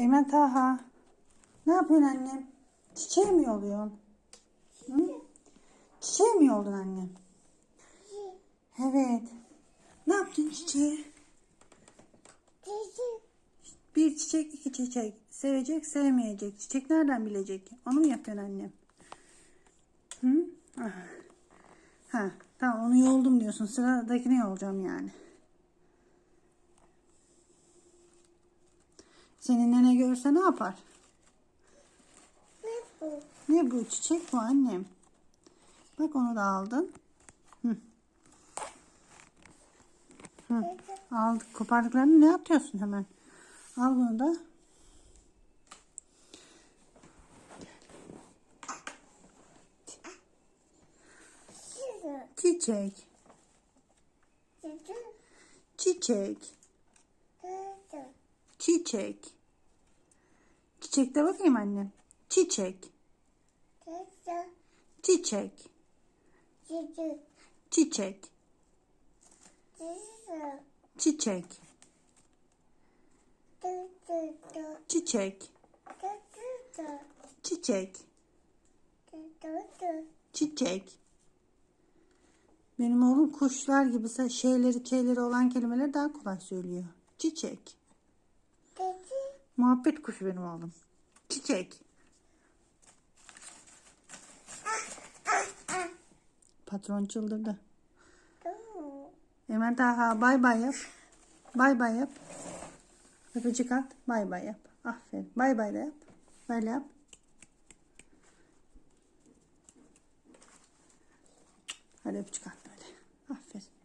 Eymen Taha. Ne yapıyorsun annem? Çiçeği mi yoluyorsun? Hı? Çiçeği mi yoldun annem? Evet. Ne yaptın çiçeği? Bir çiçek, iki çiçek. Sevecek, sevmeyecek. Çiçek nereden bilecek? Onu mu yapıyorsun annem? Hı? Ah. Ha, tamam onu yoldum diyorsun. Sıradakini yolacağım yani. Senin nene görse ne yapar? Ne bu? Çiçek bu annem. Bak onu da aldın. Hı. Hı. Aldık. Kopardıklarını ne atıyorsun hemen? Al bunu da. Çiçek. Çiçek. Çiçek. Çiçek de bakayım annem. Çiçek. Çiçek. Çiçek. Çiçek. Çiçek. Çiçek. Çiçek. Benim oğlum kuşlar gibi şeyleri şeyleri olan kelimeleri daha kolay söylüyor. Çiçek. Muhabbet kuşu benim oğlum. Çiçek. Patron çıldırdı. Hemen daha bay bay yap. Bay bay yap. Öpücük at. Bay bay yap. Aferin. Bay bay da yap. Böyle yap. Hadi öpücük at böyle. Aferin.